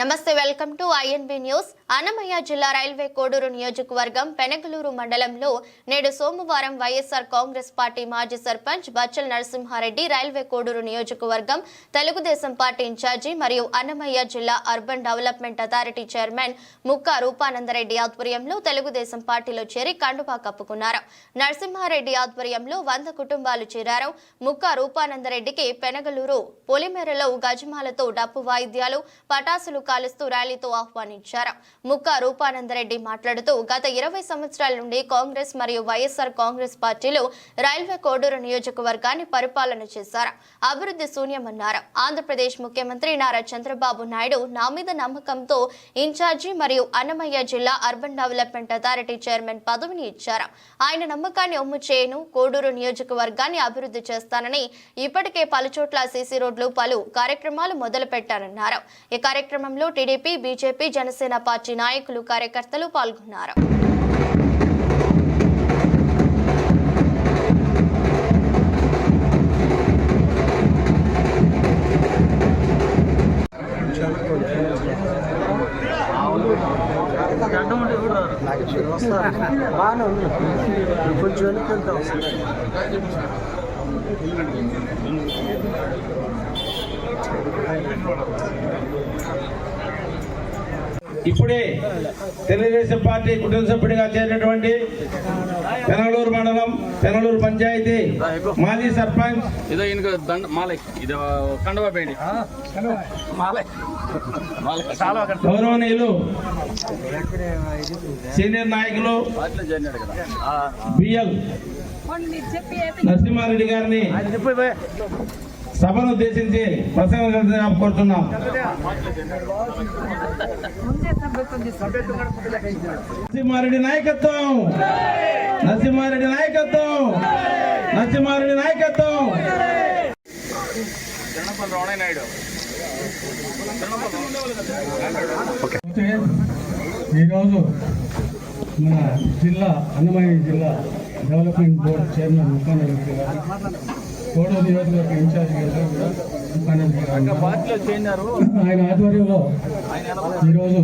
నమస్తే welcome to INB news. Annamayya జిల్లా railway Koduru నియోజకవర్గం పెనగలూరు మండలంలో నేడు సోమవారం వైఎస్ఆర్ కాంగ్రెస్ పార్టీ మాజీ సర్పంచ్ బచ్చల్ నరసింహారెడ్డి రైల్వే కోడూరు నియోజకవర్గం తెలుగుదేశం పార్టీ ఇన్ఛార్జి మరియు అన్నమయ్య జిల్లా urban development authority chairman Mukka Roopanandareddy ఆధ్వర్యంలో తెలుగుదేశం పార్టీలో చేరి కండువా కప్పుకున్నారు. నరసింహారెడ్డి ఆధ్వర్యంలో వంద కుటుంబాలు చేరారు. ముక్కా రూపానందరెడ్డికి పెనగలూరు పొలిమేరలో గజమాలతో డప్పు వాయిద్యాలు పటాసులు కాలుస్తూ ర్యాలీతో ఆహ్వానించారు. ముక్క రూపానందరెడ్డి మాట్లాడుతూ గత ఇరవై సంవత్సరాల నుండి కాంగ్రెస్ మరియు వైఎస్ఆర్ కాంగ్రెస్ పార్టీలు రైల్వే కోడూరు నియోజకవర్గాన్ని పరిపాలన చేశారు. అభివృద్ధి శూన్యమన్నారు. ఆంధ్రప్రదేశ్ ముఖ్యమంత్రి నారా చంద్రబాబు నాయుడు నా మీద నమ్మకంతో ఇన్ఛార్జి మరియు అన్నమయ్య జిల్లా అర్బన్ డెవలప్మెంట్ అథారిటీ చైర్మన్ పదవిని ఇచ్చారు. ఆయన నమ్మకాన్ని ఒమ్ము చేయను కోడూరు నియోజకవర్గాన్ని అభివృద్ధి చేస్తానని ఇప్పటికే పలుచోట్ల సీసీ రోడ్లు పలు కార్యక్రమాలు మొదలుపెట్టారన్నారు ఈ కార్యక్రమంలో టీడీపీ బీజేపీ జనసేన పార్టీ నాయకులు కార్యకర్తలు పాల్గొన్నారు. బాగానే ఉంది. కొంచెం వెనక్కి వస్తుంది ఇప్పుడే తెలుగుదేశం పార్టీ కుటుంబ సభ్యుడిగా చేరినటువంటి పెనలూరు మండలం పెనలూరు పంచాయతీ మాజీ సర్పంచ్. ఇదో ఈయనకు దండ మాలయ్ ఇది కండవా గౌరవనీయులు సీనియర్ నాయకులు బిఎల్ నరసింహారెడ్డి గారిని సభను ఉద్దేశించి ప్రసంగం కోరుతున్నాం. నరసింహారెడ్డి నాయకత్వం. నరసింహారెడ్డి నాయకత్వం. నరసింహారెడ్డి నాయకత్వం. ఈరోజు మన జిల్లా అన్నమయ్య జిల్లా డెవలప్మెంట్ బోర్డు చైర్మన్ ముఖ్యమంత్రి గారు. కోడో నియోజకవర్గ ఇన్ఛార్జ్ గారు కూడా ఆయన ఆధ్వర్యంలో ఈరోజు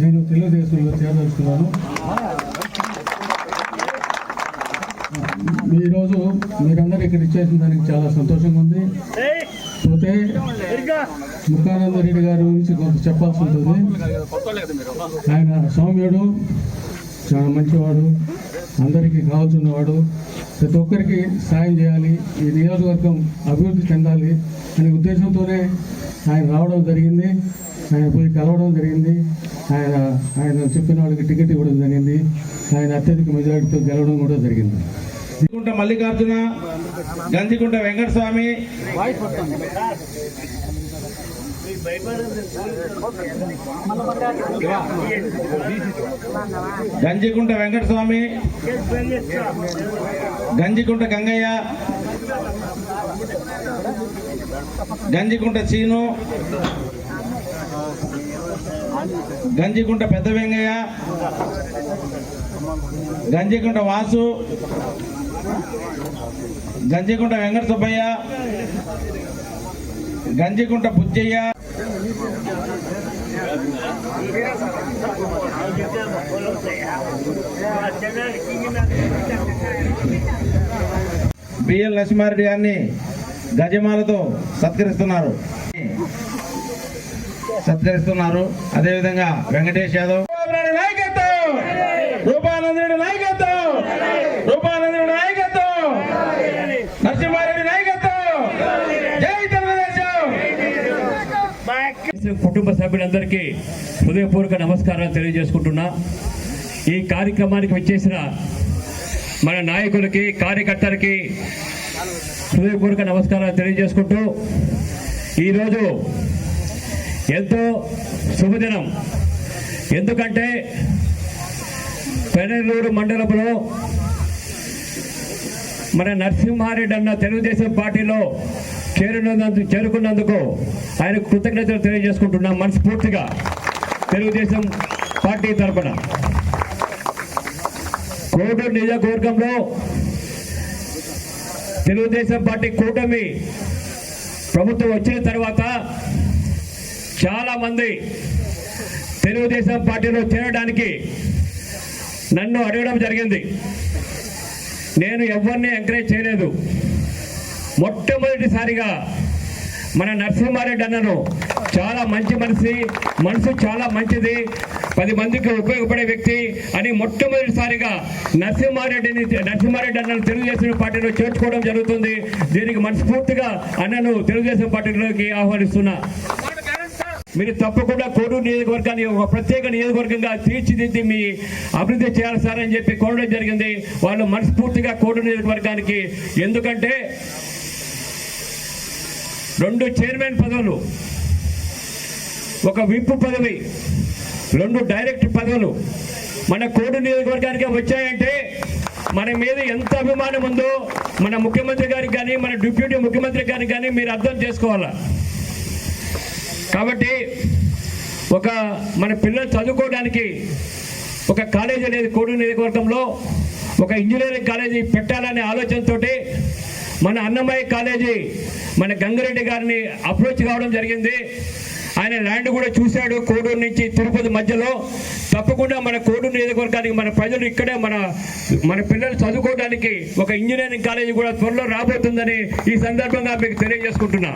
నేను తెలుగుదేశంలో చేరదలుచుకున్నాను. ఈరోజు మీరందరూ ఇక్కడ ఇచ్చేసిన దానికి చాలా సంతోషంగా ఉంది. పోతే ముఖానంద రెడ్డి గారి గురించి కొంత చెప్పాల్సి ఉంటుంది. ఆయన సౌమ్యుడు. చాలా మంచివాడు అందరికీ కావాల్సినవాడు. ప్రతి ఒక్కరికి సాయం చేయాలి ఈ నియోజకవర్గం అభివృద్ధి చెందాలి అనే ఉద్దేశంతోనే ఆయన రావడం జరిగింది ఆయన పోయి కలవడం జరిగింది ఆయన ఆయన చెప్పిన వాళ్ళకి టికెట్ ఇవ్వడం జరిగింది ఆయన అత్యధిక మెజారిటీతో గెలవడం కూడా జరిగింది. గంజికుంట మల్లికార్జున గంజికుంట వెంకటస్వామి గంజికుంట వెంకటస్వామి. గంజికుంట గంగయ్య. గంజికుంట చీను. గంజికుంట పెద్ద వెంగయ్య. గంజికుంట వాసు. గంజికుంట వెంకట సుబ్బయ్య. గంజికుంట బుజ్జయ్య. బిఎల్ నరసింహారెడ్డి గారిని గజమాలతో సత్కరిస్తున్నారు. సత్కరిస్తున్నారు. అదేవిధంగా వెంకటేష్ యాదవ్. నాయకత్వం! రూపానందుడి నాయకత్వం రూపానందుడి నాయకత్వం నరసింహారెడ్డి నాయకత్వం జై తెలుగుదేశం కుటుంబ సభ్యులందరికీ హృదయపూర్వక నమస్కారాలు తెలియజేసుకుంటున్నా. ఈ కార్యక్రమానికి వచ్చేసిన మన నాయకులకి కార్యకర్తలకి హృదయపూర్వక నమస్కారాలు తెలియజేసుకుంటూ ఈరోజు ఎంతో శుభదినం. ఎందుకంటే పెనలూరు మండలంలో మన నరసింహారెడ్డి అన్న తెలుగుదేశం పార్టీలో చేరినందుకు చేరుకున్నందుకు ఆయన కృతజ్ఞతలు తెలియజేసుకుంటున్నాం మనస్ఫూర్తిగా తెలుగుదేశం పార్టీ తరఫున కోడూరు నియోజకవర్గంలో తెలుగుదేశం పార్టీ కూటమి ప్రభుత్వం వచ్చిన తర్వాత చాలామంది తెలుగుదేశం పార్టీలో చేరడానికి నన్ను అడగడం జరిగింది. నేను ఎవరిని ఎంకరేజ్ చేయలేదు. మొట్టమొదటిసారిగా మన నరసింహారెడ్డి అన్నను చాలా మంచి మనిషి మనసు చాలా మంచిది పది మందికి ఉపయోగపడే వ్యక్తి అని మొట్టమొదటిసారిగా నరసింహారెడ్డిని నరసింహారెడ్డి అన్నను తెలుగుదేశం పార్టీలో చేర్చుకోవడం జరుగుతుంది. దీనికి మనస్ఫూర్తిగా అన్నను తెలుగుదేశం పార్టీలోకి ఆహ్వానిస్తున్నా. మీరు తప్పకుండా కోడూరు నియోజకవర్గాన్ని ఒక ప్రత్యేక నియోజకవర్గంగా తీర్చిదిద్ది మీ అభివృద్ధి చేయాలి సార్ అని చెప్పి కోరడం జరిగింది. వాళ్ళు మనస్ఫూర్తిగా కోడూరు నియోజకవర్గానికి. ఎందుకంటే రెండు చైర్మన్ పదవులు ఒక విప్ పదవి రెండు డైరెక్ట్ పదవులు. మన కోడు నియోజకవర్గానికి వచ్చాయంటే మన మీద ఎంత అభిమానం ఉందో మన ముఖ్యమంత్రి గారికి కానీ మన డిప్యూటీ ముఖ్యమంత్రి గారికి కానీ మీరు అర్థం చేసుకోవాలా? కాబట్టి ఒక మన పిల్లలు చదువుకోవడానికి ఒక కాలేజీ అనేది కోడు నియోజకవర్గంలో ఒక ఇంజనీరింగ్ కాలేజీ పెట్టాలనే ఆలోచనతోటి మన అన్నమయ్య కాలేజీ మన గంగరెడ్డి గారిని అప్రోచ్ కావడం జరిగింది. ఆయన ల్యాండ్ కూడా చూశాడు కోడూరు నుంచి తిరుపతి మధ్యలో. తప్పకుండా మన కోడూరు నియోజకవర్గానికి మన ప్రజలు ఇక్కడే మన మన పిల్లలు చదువుకోవడానికి ఒక ఇంజనీరింగ్ కాలేజీ కూడా త్వరలో రాబోతుందని ఈ సందర్భంగా మీకు తెలియజేసుకుంటున్నా.